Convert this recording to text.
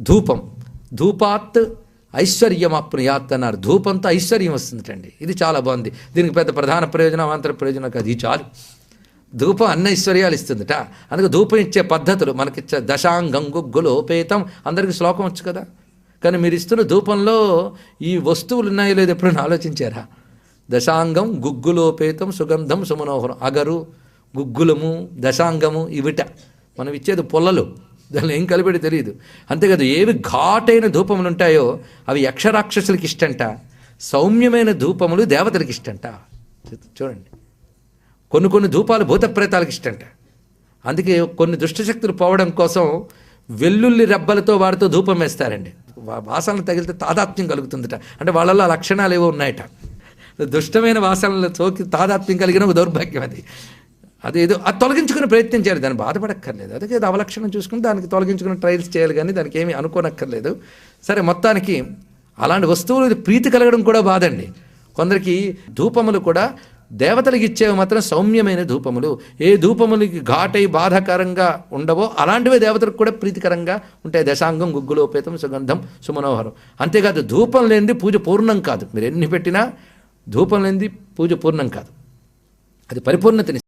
ధూపం. ధూపాత్ ఐశ్వర్యమాప్నుయాత్ అన్నారు ధూపంతో ఐశ్వర్యం వస్తుందండి ఇది చాలా బాగుంది. దీనికి పెద్ద ప్రధాన ప్రయోజనం అంతర ప్రయోజనం కాదు ఇది చాలు. ధూపం అన్న ఐశ్వర్యాలు ఇస్తుందట. అందుకే ధూపం ఇచ్చే పద్ధతులు మనకిచ్చే దశాంగం గుగ్గులోపేతం అందరికీ శ్లోకం వచ్చు కదా? కానీ మీరు ఇస్తున్న ధూపంలో ఈ వస్తువులు ఉన్నాయో లేదో ఎప్పుడైనా ఆలోచించారా? దశాంగం గుగ్గులోపేతం సుగంధం సుమనోహరం అగరు గుగ్గులము దశాంగము ఇవిట. మనం ఇచ్చేది పొల్లలు దానిలో ఏం కలిపెడి తెలియదు. అంతేకాదు ఏవి ఘాటైన ధూపములు ఉంటాయో అవి యక్షరాక్షసులకి ఇష్టంట సౌమ్యమైన ధూపములు దేవతలకి ఇష్టంట. చూడండి. కొన్ని కొన్ని ధూపాలు భూతప్రేతాలకు ఇష్టంట. అందుకే కొన్ని దుష్టశక్తులు పోవడం కోసం వెల్లుల్లి రెబ్బలతో వారితో ధూపం వేస్తారండి. వాసనలు తగిలితే తాదాత్మ్యం కలుగుతుందట. అంటే వాళ్ళలో లక్షణాలు ఏవో ఉన్నాయట. దుష్టమైన వాసనలు సోకి తాదాత్మ్యం కలిగిన ఒక దౌర్భాగ్యం అది. అదేదో అది తొలగించుకునే ప్రయత్నం చేయాలి. దాన్ని బాధపడక్కర్లేదు. అదే ఏదో అవలక్షణం చూసుకుని దానికి తొలగించుకుని ట్రయల్స్ చేయాలి కానీ దానికి ఏమీ అనుకోనక్కర్లేదు. సరే మొత్తానికి అలాంటి వస్తువులు ప్రీతి కలగడం కూడా బాధండి. కొందరికి ధూపములు కూడా దేవతలకు ఇచ్చేవి మాత్రం సౌమ్యమైన ధూపములు. ఏ ధూపములకి ఘాటై బాధాకరంగా ఉండవో అలాంటివే దేవతలకు కూడా ప్రీతికరంగా ఉంటాయి. దశాంగం గుగ్గులోపేతం సుగంధం సుమనోహరం. అంతేకాదు ధూపం లేనిది పూజ పూర్ణం కాదు. మీరు ఎన్ని పెట్టినా ధూపం లేనిది పూజ పూర్ణం కాదు. అది పరిపూర్ణతని